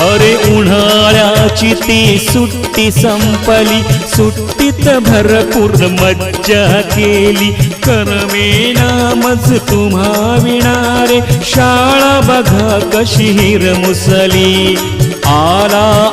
अरे उन्हाळ्याची ती सुट्टी संपली. सुट्टीत भरपूर मज्जा केली. करमेना मज तुम्हा विणारे. शाळा बघा कशी हिर मुसली आला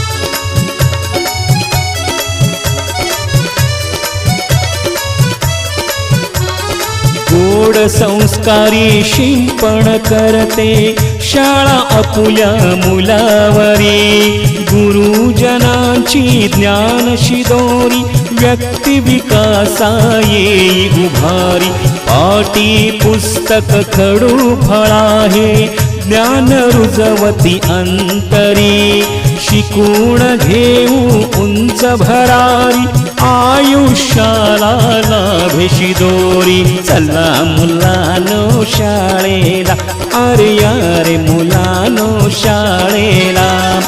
संस्कारी शिंपण करते शाळा अपुल्या मुलावरी. गुरुजनांची ज्ञान शिदोरी व्यक्ती विकासा येई उभारी. पाटी पुस्तक खडू फळाहे ज्ञान रुजवती अंतरी. शिकून घेऊ उंच भरारी. आयुष्याला लाभेशी दोरी. चला मुलानो शाळेला. अरे यारे मुलानो शाळेला.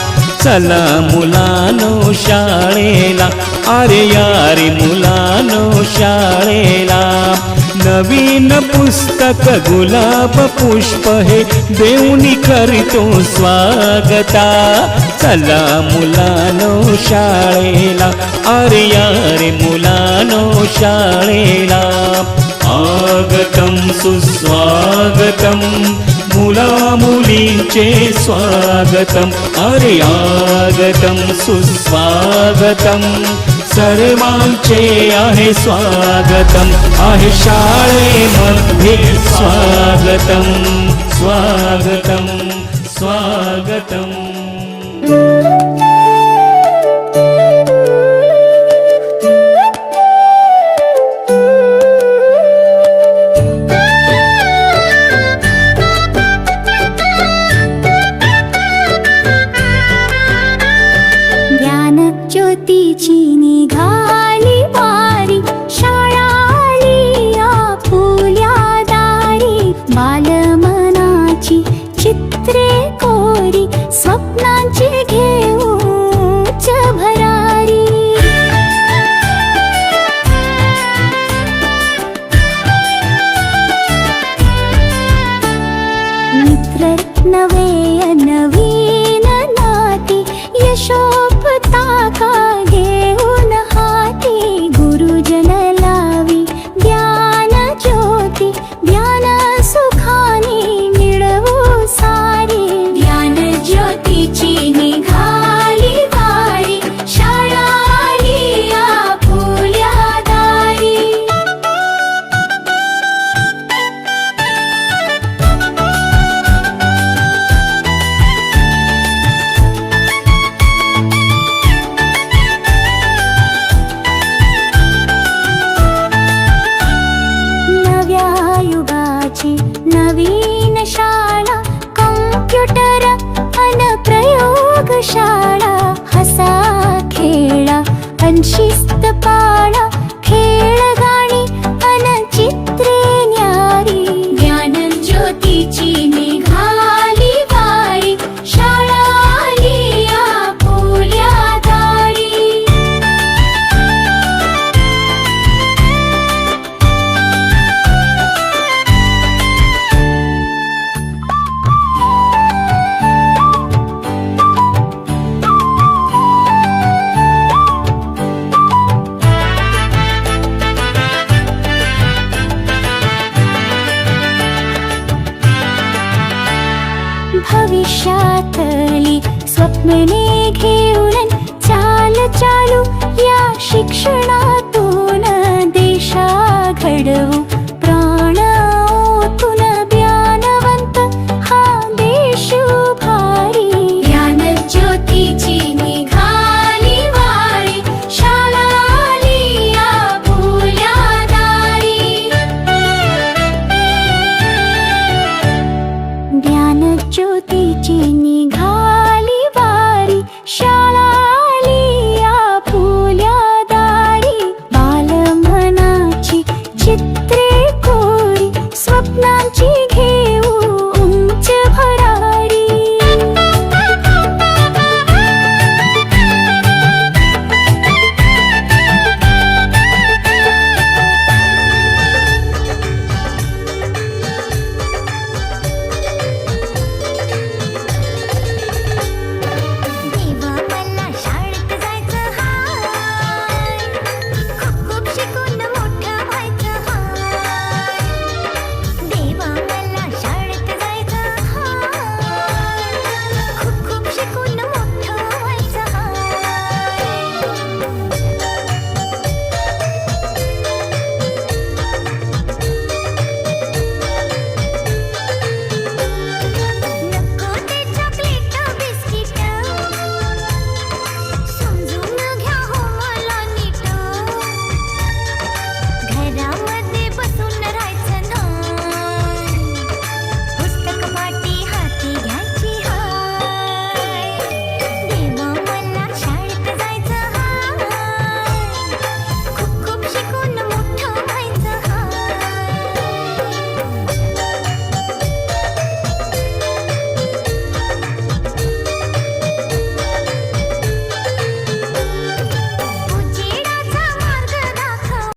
चला मुलानो शाळेला. अरे यारे मुलानो शाळेला. नवीन पुस्तक गुलाब पुष्प हे देऊनी करतो स्वागता. चला मुलानो शाळेला अरे यारे मुलानो शाळेला. आगतं सुस्वागतम मुला मुलींचे स्वागतम. अरे आगतम सुस्वागतम. सर्वांचे आहे स्वागतम आहे शाळेमध्ये स्वागतम स्वागतम स्वागतम. कोरी स्वप्नांची घेऊच भरारी. मित्र नवे भविष्यातली स्वप्ने घेऊन चाल चालू या शिक्षणातून देशा घडवू 南京